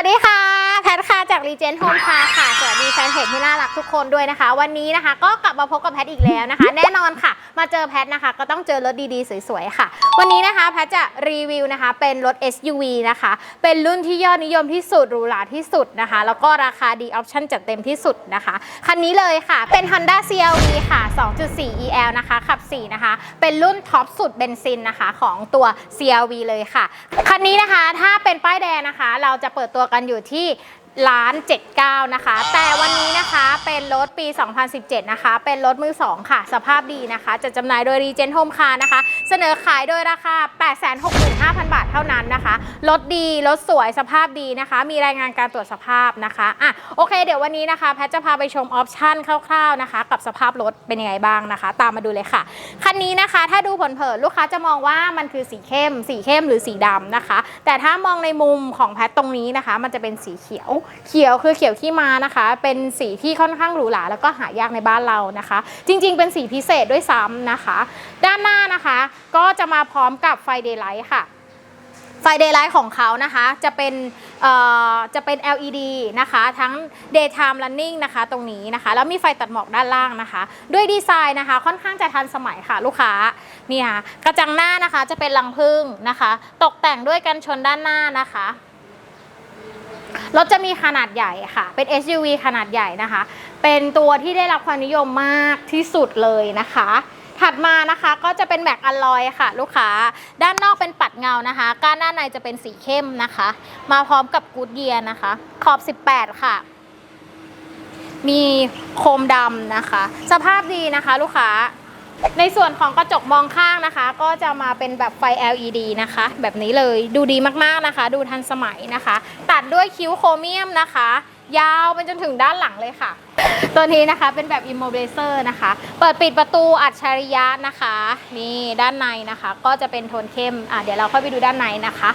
วัสดีค่ะ แพทค่ะ จากรีเจนโฮมคาค่ะ สวัสดีแฟนเพจที่น่ารักทุกคนด้วยนะคะ วันนี้นะคะก็กลับมาพบกับแพทอีกแล้วนะคะ แน่นอนค่ะ มาเจอแพทนะคะ ก็ต้องเจอรถดีๆ สวยๆค่ะ วันนี้นะคะแพทจะรีวิวนะคะ เป็นรถ SUV นะคะ เป็นรุ่นที่ยอดนิยมที่สุดหรูหราที่สุดนะคะ แล้วก็ราคาดีออปชั่นจัดเต็มที่สุดนะคะ คันนี้เลยค่ะเป็น Honda CRV ค่ะ 2.4 EL นะคะขับ 4 นะคะ เป็นรุ่นท็อปสุดเบนซินนะคะของตัว CRV เลยค่ะคันนี้นะคะถ้าเป็นป้ายแดงนะคะ เราจะเปิดตัวกันอยู่ที่ ล้าน79นะคะ แต่วันนี้นะคะเป็นรถปี 2017 นะคะ เป็นรถมือ 2 ค่ะ สภาพดีนะคะ จะจำหน่ายโดย Regent Home Car นะคะ เสนอขายโดยราคา 865,000 บาทเท่านั้นนะคะ รถดี รถสวยสภาพดีนะคะ มีรายงานการตรวจสภาพนะคะอะโอเค เดี๋ยววันนี้นะคะ แพทจะพาไปชมออปชั่นคร่าวๆนะคะ กับสภาพรถเป็นยังไงบ้างนะคะ ตามมาดูเลยค่ะ คันนี้นะคะถ้าดูเผินลูกค้าจะมองว่ามันคือสีเข้ม สีเข้มหรือสีดำนะคะ แต่ถ้ามองในมุมของแพทตรงนี้นะคะ มันจะเป็นสีเขียวเขียวคือเขียวขี้มานะคะ เป็นสีที่ค่อนข้างหรูหราแล้วก็หายากในบ้านเรานะคะ จริงๆ เป็นสีพิเศษด้วยซ้ำนะคะ ด้านหน้านะคะ ก็จะมาพร้อมกับไฟเดย์ไลท์ค่ะไฟเดย์ไลท์ของเขานะคะจะเป็นเอ่อจะเป็น LED นะคะทั้ง daytime running นะคะตรงนี้นะคะแล้วมีไฟตัดหมอกด้านล่างนะคะ ด้วยดีไซน์นะคะค่อนข้างจะทันสมัยค่ะลูกค้านี่ค่ะกระจังหน้านะคะจะเป็นรังผึ้งนะคะ ตกแต่งด้วยกันชนด้านหน้านะคะ รถจะมีขนาดใหญ่ค่ะ เป็น SUV ขนาดใหญ่นะคะ เป็นตัวที่ได้รับความนิยมมากที่สุดเลยนะคะ ถัดมานะคะก็จะเป็นแม็กอลลอยค่ะ ลูกค้า ด้านนอกเป็นปัดเงานะคะ ก้านด้านในจะเป็นสีเข้มนะคะ มาพร้อมกับกูดเยียนะคะ ขอบ 18 ค่ะ มีโคมดำนะคะ สภาพดีนะคะ ลูกค้า ในส่วนของกระจกมองข้างนะคะ ก็จะมาเป็นแบบไฟ LED นะคะ แบบนี้เลยดูดีมากๆนะคะ ดูทันสมัยนะคะ ตัดด้วยคิ้วโครเมียมนะคะ ยาวไปจนถึงด้านหลังเลยค่ะ ตัวนี้นะคะเป็นแบบ immobilizer นะคะ เปิดปิดประตูอัจฉริยะนะคะ นี่ด้านในนะคะ ก็จะเป็นโทนเข้มอะเดี๋ยวเราค่อยไปดูด้านในนะคะ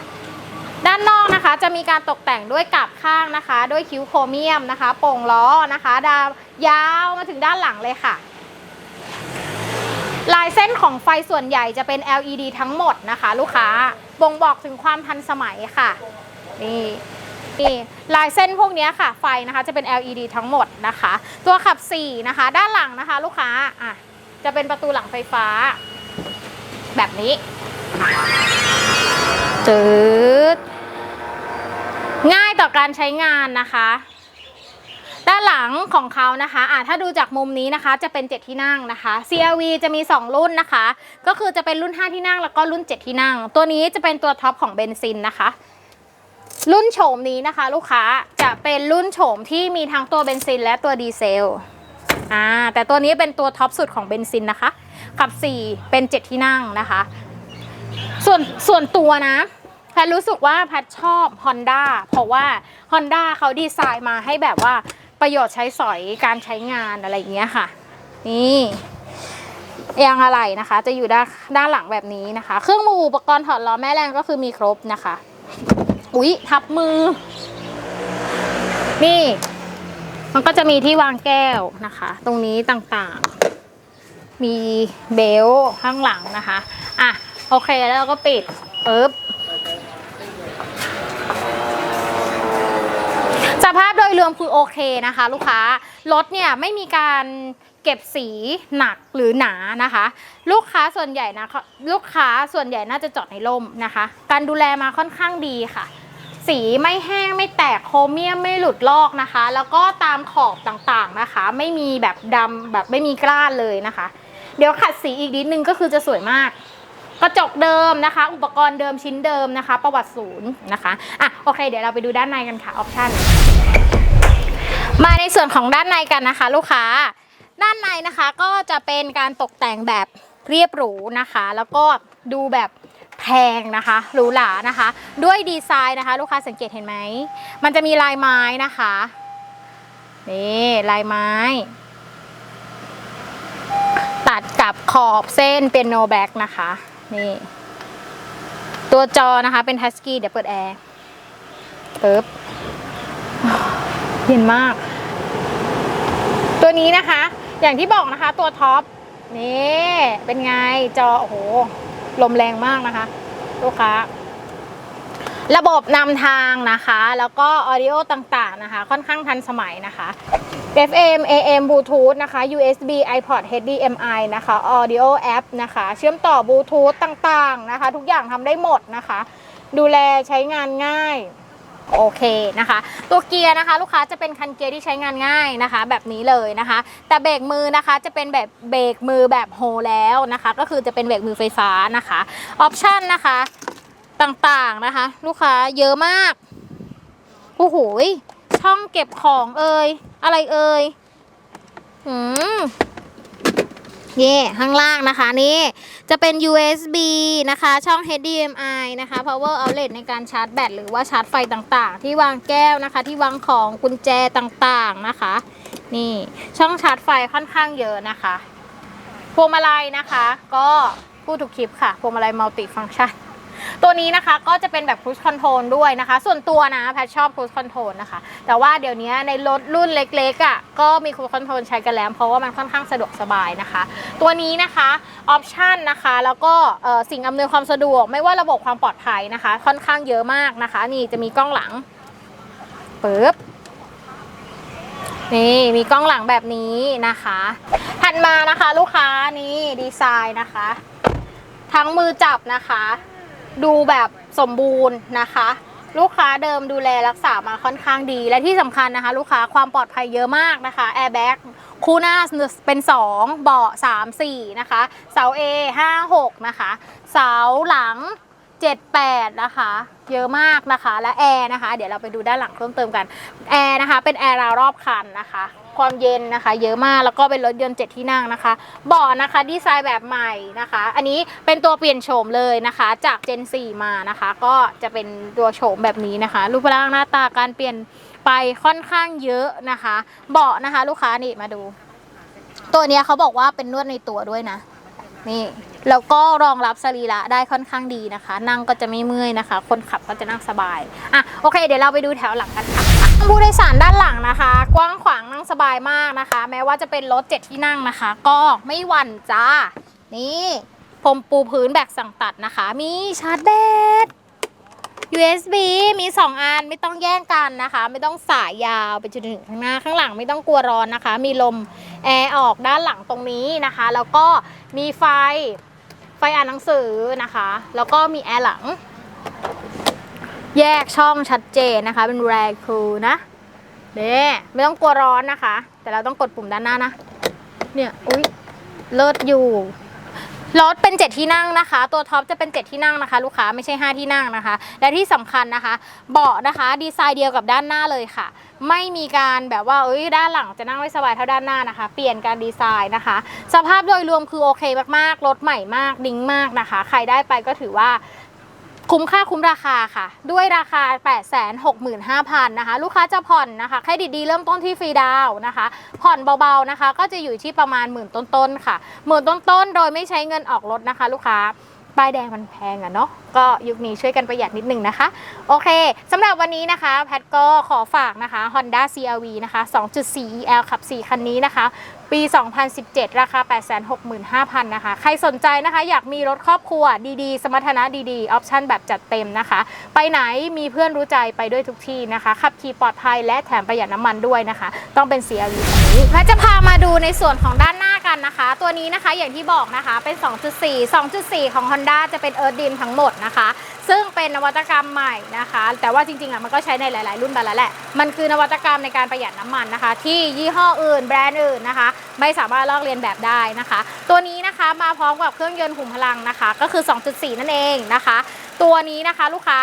ด้านนอกนะคะจะมีการตกแต่งด้วยกับข้างนะคะ ด้วยคิ้วโครเมียมนะคะ โป่งล้อนะคะ ดาวยาวมาถึงด้านหลังเลยค่ะ ลายเส้นของไฟส่วนใหญ่จะเป็น LED ทั้งหมดนะคะ ลูกค้าบ่งบอกถึงความทันสมัยค่ะ นี่นี่ลายเส้นพวกนี้ค่ะ ไฟนะคะจะเป็น LED ทั้งหมดนะคะ ตัวขับ 4 นะคะ ด้านหลังนะคะ ลูกค้าอะจะเป็นประตูหลังไฟฟ้า แบบนี้จืดง่ายต่อการใช้งานนะคะ ด้านหลังของเขานะคะอะถ้าดูจากมุมนี้นะคะ จะเป็น 7 ที่นั่งนะคะ CRV จะมี 2 รุ่นนะคะ ก็คือจะเป็นรุ่น 5 ที่นั่งแล้วก็รุ่น 7 ที่นั่ง ตัวนี้จะเป็นตัวท็อปของเบนซินนะคะ รุ่นโฉมนี้นะคะ ลูกค้าจะเป็นรุ่นโฉมที่มีทั้งตัวเบนซินและตัวดีเซลอ่าแต่ตัวนี้เป็นตัวท็อปสุดของเบนซินนะคะ ขับ 4 เป็น 7 ที่นั่งนะคะ ส่วนส่วนตัวนะแพทรู้สึกว่าแพทชอบ Honda เพราะว่า Honda เขาดีไซน์มาให้แบบว่า ประโยชน์ใช้สอยการใช้งานอะไรอย่างเงี้ยค่ะ นี่ยางอะไรนะคะ จะอยู่ด้านด้านหลังแบบนี้นะคะ เครื่องมืออุปกรณ์ถอดล้อแม่แรงก็คือมีครบนะคะ อุ๊ย ทับมือ นี่ มันก็จะมีที่วางแก้วนะคะ ตรงนี้ต่างๆ มีเบลต์ข้างหลังนะคะ อะ โอเคแล้วเราก็ปิดปึ๊บ สภาพโดยรวมคือโอเคนะคะ ลูกค้ารถเนี่ยไม่มีการเก็บสีหนักหรือหนานะคะ ลูกค้าส่วนใหญ่นะลูกค้าส่วนใหญ่น่าจะจอดในร่มนะคะ การดูแลมาค่อนข้างดีค่ะ สีไม่แห้งไม่แตกโครเมียมไม่หลุดลอกนะคะ แล้วก็ตามขอบต่างๆนะคะ ไม่มีแบบดำแบบไม่มีกล้านเลยนะคะ เดี๋ยวขัดสีอีกนิดนึงก็คือจะสวยมาก กระจกเดิมนะคะ อุปกรณ์เดิมชิ้นเดิมนะคะ ประวัติศูนย์นะคะอะโอเค เดี๋ยวเราไปดูด้านในกันค่ะออปชั่นมาในส่วนของด้านในกันนะคะ ลูกค้า ด้านในนะคะก็จะเป็นการตกแต่งแบบเรียบหรูนะคะ แล้วก็ดูแบบแพงนะคะหรูหรานะคะ ด้วยดีไซน์นะคะ ลูกค้าสังเกตเห็นไหมมันจะมีลายไม้นะคะนี่ลายไม้ ตัดกับขอบเส้นเป็นโนแบ็กนะคะ นี่ ตัวจอนะคะเป็นทัสกี้เดี๋ยวเปิดแอร์ปึ๊บเย็นมาก ตัวนี้นะคะ อย่างที่บอกนะคะ ตัวท็อปนี่เป็นไงจอโอ้โหลมแรงมากนะคะ ลูกค้า ระบบนำทางนะคะ แล้วก็ออดิโอต่างๆนะคะ ค่อนข้างทันสมัยนะคะ FM AM Bluetooth นะคะ USB iPod HDMI นะคะ Audio App นะคะ เชื่อมต่อบลูทูธต่างๆนะคะ ทุกอย่างทำได้หมดนะคะ ดูแลใช้งานง่าย โอเคนะคะ ตัวเกียร์นะคะ ลูกค้าจะเป็นคันเกียร์ที่ใช้งานง่ายนะคะ แบบนี้เลยนะคะ แต่เบรกมือนะคะจะเป็นแบบเบรกมือแบบโฮแล้วนะคะ ก็คือจะเป็นเบรกมือไฟฟ้านะคะ ออปชันนะคะ ต่างๆนะคะ ลูกค้าเยอะมากโอ้โหช่องเก็บของเอ่ยอะไรเอ่ยอืมเย่ข้างล่างนะคะนี่จะเป็น USB นะคะ ช่อง HDMI นะคะ power outlet ในการชาร์จแบตหรือว่าชาร์จไฟต่างๆ ที่วางแก้วนะคะ ที่วางของกุญแจต่างๆนะคะ นี่ช่องชาร์จไฟค่อนข้างเยอะนะคะพวงมาลัยนะคะ ก็พูดถูกคลิปค่ะพวงมาลัยมัลติฟัง c t ชัน ตัวนี้นะคะก็จะเป็นแบบ cruise control ด้วยนะคะ ส่วนตัวนะแพทชอบ cruise control นะคะ แต่ว่าเดี๋ยวนี้ในรถรุ่นเล็กๆอะ่ะก็มี cruise control ใช้กันแล้ว เพราะว่ามันค่อนข้างสะดวกสบายนะคะ ตัวนี้นะคะออปชันนะคะแล้วก็สิ่งอำนวยความสะดวก ไม่ว่าระบบความปลอดภัยนะคะ ค่อนข้างเยอะมากนะคะ นี่จะมีกล้องหลังปึ๊บนี่มีกล้องหลังแบบนี้นะคะถัดมานะคะลูกค้านี่ดีไซน์นะคะ ทั้งมือจับนะคะ ดูแบบสมบูรณ์นะคะ ลูกค้าเดิมดูแลรักษามาค่อนข้างดี และที่สำคัญนะคะ ลูกค้าความปลอดภัยเยอะมากนะคะแอร์แบ็กคู่หน้าเป็น 2 เบาะ3 4 นะคะ เสา A 5 6 นะคะ เสาหลัง 78 นะคะ เยอะมากนะคะ และแอร์นะคะ เดี๋ยวเราไปดูด้านหลังเพิ่มเติมกัน แอร์นะคะ เป็นแอร์ราวรอบคันนะคะ ความเย็นนะคะ เยอะมากแล้วก็เป็นรถยนต์7ที่นั่งนะคะเบาะนะคะดีไซน์แบบใหม่นะคะ อันนี้เป็นตัวเปลี่ยนโฉมเลยนะคะ จาก Gen 4 มานะคะ ก็จะเป็นตัวโฉมแบบนี้นะคะ รูปร่างหน้าตาการเปลี่ยนไปค่อนข้างเยอะนะคะ เบาะนะคะ ลูกค้านี่มาดู ตัวนี้เขาบอกว่าเป็นนวดในตัวด้วยนะ นี่แล้วก็รองรับสรีระได้ค่อนข้างดีนะคะ นั่งก็จะไม่เมื่อยนะคะ คนขับก็จะนั่งสบายอะโอเค เดี๋ยวเราไปดูแถวหลังกันค่ะผู้โดยสารด้านหลังนะคะ งสบายมากนะคะ แม้ว่าจะเป็นรถเจ็ดที่นั่งนะคะ ก็ไม่หวั่นจ้า นี่พรมปูพื้นแบบสั่งตัดนะคะ มีชาร์จแบต USB มี 2 อันไม่ต้องแย่งกันนะคะ ไม่ต้องสายยาวไปจนถึงข้างหน้าข้างหลังไม่ต้องกลัวร้อนนะคะ มีลมแอร์ออกด้านหลังตรงนี้นะคะ แล้วก็มีไฟไฟอ่านหนังสือนะคะ แล้วก็มีแอร์หลัง แยกช่องชัดเจนนะคะ เป็นแรคูนะ เด้ไม่ต้องกลัวร้อนนะคะ แต่เราต้องกดปุ่มด้านหน้านะ เนี่ย อุ้ยเลิศอยู่รถเป็นเจ็ดที่นั่งนะคะ ตัวท็อปจะเป็นเจ็ดที่นั่งนะคะ ลูกค้าไม่ใช่ห้าที่นั่งนะคะ และที่สำคัญนะคะ เบาะนะคะดีไซน์เดียวกับด้านหน้าเลยค่ะ ไม่มีการแบบว่าเอ้ยด้านหลังจะนั่งไม่สบายเท่าด้านหน้านะคะ เปลี่ยนการดีไซน์นะคะ สภาพโดยรวมคือโอเคมากๆรถใหม่มากดิ้งมากนะคะ ใครได้ไปก็ถือว่า คุ้มค่าคุ้มราคาค่ะ ด้วยราคา 865,000นะคะ ลูกค้าจะผ่อนนะคะเครดิตดีเริ่มต้นที่ฟรีดาวน์นะคะ ผ่อนเบาๆนะคะ ก็จะอยู่ที่ประมาณหมื่นต้นๆค่ะหมื่นต้นๆ โดยไม่ใช้เงินออกรถนะคะ ลูกค้าป้ายแดงมันแพงอะเนาะก็ยุคนี้ช่วยกันประหยัดนิดนึงนะคะ โอเคสำหรับวันนี้นะคะ แพทก็ขอฝากนะคะ Honda CRV นะคะ 2.4 EL ขับ 4 คันนี้นะคะ ปี 2017 ราคา 865,000 นะคะ ใครสนใจนะคะ อยากมีรถครอบครัวดีๆ สมรรถนะดีๆ ออปชั่นแบบจัดเต็มนะคะ ไปไหนมีเพื่อนรู้ใจไปด้วยทุกที่นะคะ ขับขี่ปลอดภัยและแถมประหยัดน้ำมันด้วยนะคะ ต้องเป็น CRV คันนี้แพทจะพามาดูในส่วนของด้านหน้ากันนะคะ ตัวนี้นะคะอย่างที่บอกนะคะเป็น 2.4 2.4 ของ Honda จะเป็น Earth Dim ทั้งหมดนะคะ ซึ่งเป็นนวัตกรรมใหม่นะคะ แต่ว่าจริงๆอะมันก็ใช้ในหลาย ๆ รุ่นไปแล้วแหละ มันคือนวัตกรรมในการประหยัดน้ำมันนะคะ ที่ยี่ห้ออื่นแบรนด์อื่นนะคะไม่สามารถลอกเลียนแบบได้นะคะ ตัวนี้นะคะมาพร้อมกับเครื่องยนต์ขุมพลังนะคะ ก็คือ 2.4 นั่นเองนะคะ ตัวนี้นะคะลูกค้า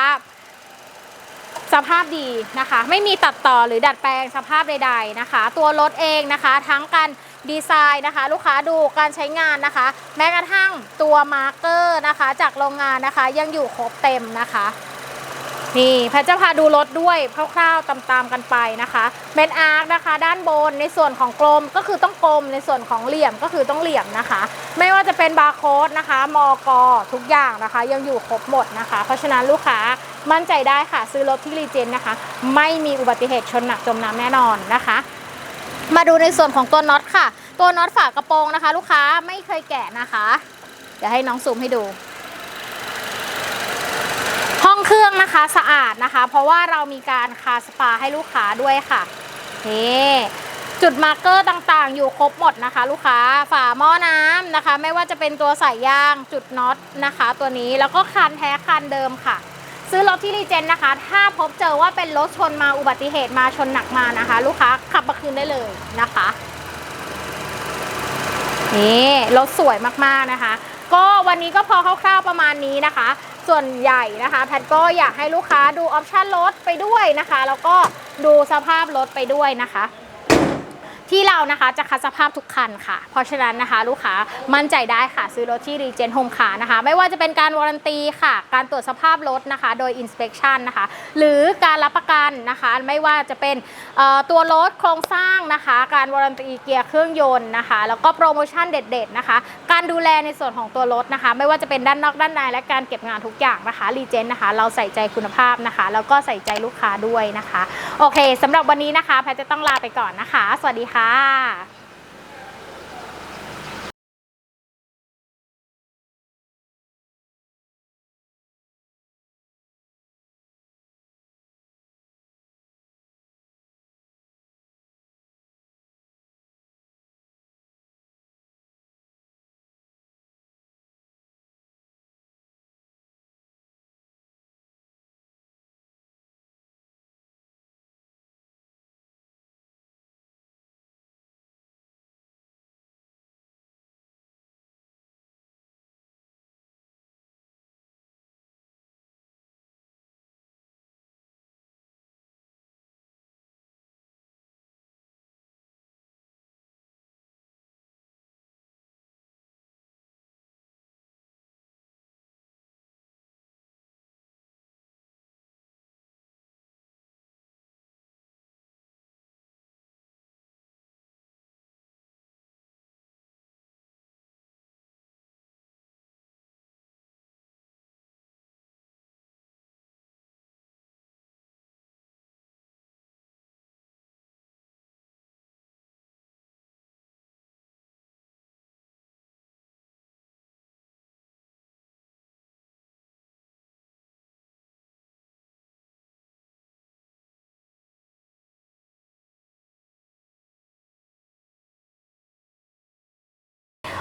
สภาพดีนะคะ ไม่มีตัดต่อหรือดัดแปลงสภาพใด ๆนะคะ ตัวรถเองนะคะ ทั้งการดีไซน์นะคะ ลูกค้าดูการใช้งานนะคะ แม้กระทั่งตัวมาร์เกอร์นะคะ จากโรงงานนะคะ ยังอยู่ครบเต็มนะคะ นี่แพทจะพาดูรถด้วยคร่าวๆตามๆกันไปนะคะเมนอาร์คนะคะ ด้านบนในส่วนของกลมก็คือต้องกลมในส่วนของเหลี่ยมก็คือต้องเหลี่ยมนะคะ ไม่ว่าจะเป็นบาร์โค้ดนะคะ มอกทุกอย่างนะคะ ยังอยู่ครบหมดนะคะ เพราะฉะนั้นลูกค้ามั่นใจได้ค่ะ ซื้อรถที่รีเจนนะคะ ไม่มีอุบัติเหตุชนหนักจมน้ำแน่นอนนะคะ มาดูในส่วนของตัวน็อตค่ะ ตัวน็อตฝากระโปรงนะคะ ลูกค้าไม่เคยแกะนะคะเดี๋ยวให้น้องซูมให้ดู ห้องเครื่องนะคะสะอาดนะคะ เพราะว่าเรามีการคาสปาให้ลูกค้าด้วยค่ะนี่จุดมาร์กเกอร์ต่างๆ อยู่ครบหมดนะคะ ลูกค้าฝาหม้อน้ำนะคะ ไม่ว่าจะเป็นตัวสายยางจุดน็อตนะคะ ตัวนี้แล้วก็คันแท้คันเดิมค่ะ ซื้อรถที่รีเจนนะคะ ถ้าพบเจอว่าเป็นรถชนมาอุบัติเหตุมาชนหนักมานะคะ ลูกค้าขับมาคืนได้เลยนะคะนี่รถสวยมากๆนะคะ ก็วันนี้ก็พอคร่าวๆประมาณนี้นะคะ ส่วนใหญ่นะคะ แพทก็อยากให้ลูกค้าดูออปชันรถไปด้วยนะคะ แล้วก็ดูสภาพรถไปด้วยนะคะ ที่เรานะคะจะคัดสภาพทุกคันค่ะ เพราะฉะนั้นนะคะ ลูกค้ามั่นใจได้ค่ะ ซื้อรถที่ Regen Home Car นะคะ ไม่ว่าจะเป็นการวารันตีค่ะ การตรวจสภาพรถนะคะ โดย inspection นะคะ หรือการรับประกันนะคะ ไม่ว่าจะเป็นตัวรถโครงสร้างนะคะ การวารันตีเกียร์เครื่องยนต์นะคะ แล้วก็โปรโมชั่นเด็ด ๆ นะคะ การดูแลในส่วนของตัวรถนะคะ ไม่ว่าจะเป็นด้านนอกด้านในและการเก็บงานทุกอย่างนะคะ Regen นะคะ เราใส่ใจคุณภาพนะคะ แล้วก็ใส่ใจลูกค้าด้วยนะคะ โอเคสำหรับวันนี้นะคะ แพทจะต้องลาไปก่อนนะคะ สวัสดีค่ะค่ะ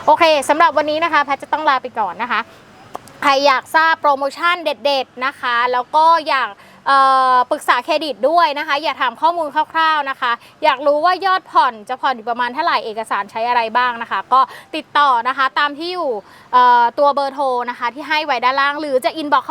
โอเคสำหรับวันนี้นะคะแพทจะต้องลาไปก่อนนะคะ ใครอยากทราบโปรโมชั่นเด็ด ๆนะคะ แล้วก็อยากปรึกษาเครดิตด้วยนะคะ อยากถามข้อมูลคร่าว ๆนะคะ อยากรู้ว่ายอดผ่อนจะผ่อนอยู่ประมาณเท่าไหร่เอกสารใช้อะไรบ้างนะคะ ก็ติดต่อนะคะตามที่อยู่ตัวเบอร์โทรนะคะ ที่ให้ไว้ด้านล่างหรือจะอินบ็อก